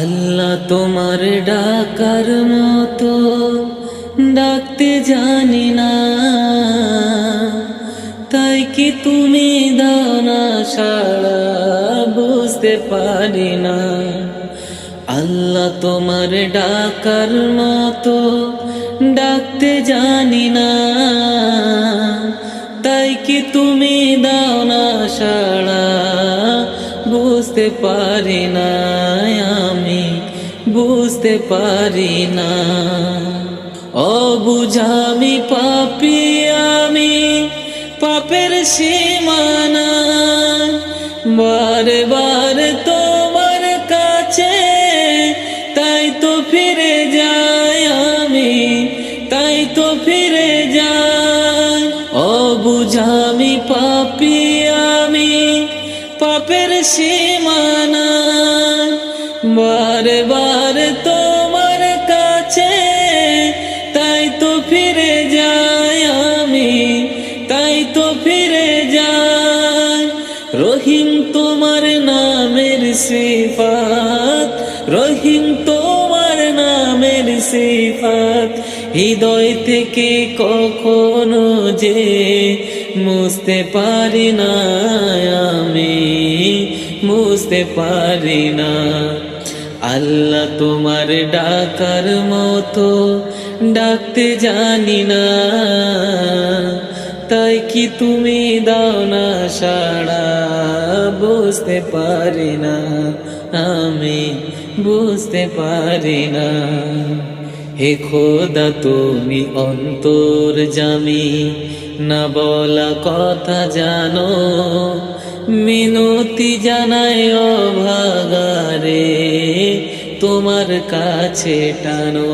আল্লাহ তোমার ডাকার মতো ডাকতে জানি না। তাই কি তুমি দাও না সাড়া বুঝতে পারি না। আল্লাহ তোমার ডাকার মতো ডাকতে জানি না। তাই কি তুমি দাও না সাড়া বুঝতে পারি না আমি, বুঝতে পারি না। অবুঝামি পাপি আমি, পাপের সীমানা। বারে বারে তোমার কাছে, তাই তো ফিরে যাই আমি, তাই তো ফিরে যাই। অবুঝামি পাপি পাপের সীমানা। বারে বারে তোমার কাছে, তাই তো ফিরে যাই আমি, তাই তো ফিরে যাই। রহিম তোমার নামের সিফাত, রহিম নামের সিফাত, হৃদয় থেকে কখনো যে মুছতে পারি না, আমি মুছতে পারি না। আল্লাহ তোমার ডাকার মতো ডাকতে জানি না, তাই কি তুমি দাও না সাড়া? বুঝতে পারি না, আমি বুঝতে পারি না। হে খোদা, তুমি অন্তর জামি, না বলা কথা জানো। মিনতি জানায় অভাগারে, তোমার কাছে টানো।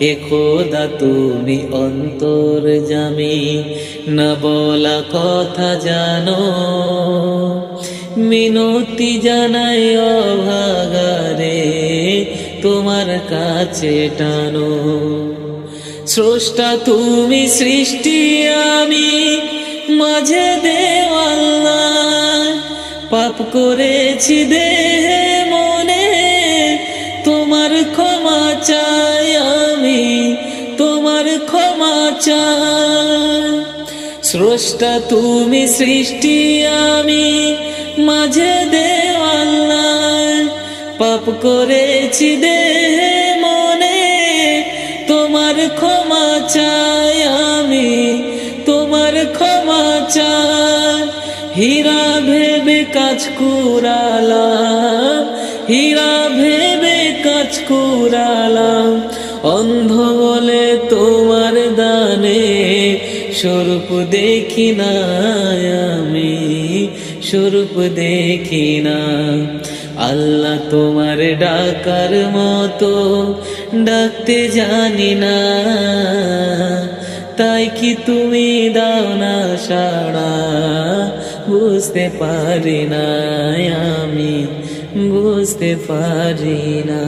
এ খোদা, তুমি অন্তর জামি, না বলা কথা জানো। মিনতি জানাই অভাগারে তোমার কাছে টানো। স্রষ্টা তুমি সৃষ্টি, আমি মাঝে দেওয়াল্লা পাপ করেছি দেহে, মনে তোমার ক্ষমা চাই, আমি তোমার ক্ষমা চাই। স্রষ্টা তুমি সৃষ্টি, আমি মাঝে দেওয়াল্লা পাপ করেছি দে মনে তোমার ক্ষমা চাই আমি, তোমার ক্ষমা চাই। হীরা ভেবে কাজ কুরালাম হীরা ভেবে কাজ কুরালাম অন্ধ বলে তোমার দানে স্বরূপ দেখি না আমি, স্বরূপ দেখি না। আল্লাহ তোমার ডাকার মতো ডাকতে জানি না। তাই কি তুমি দাও না সাড়া? বুঝতে পারি না আমি, বুঝতে পারি না।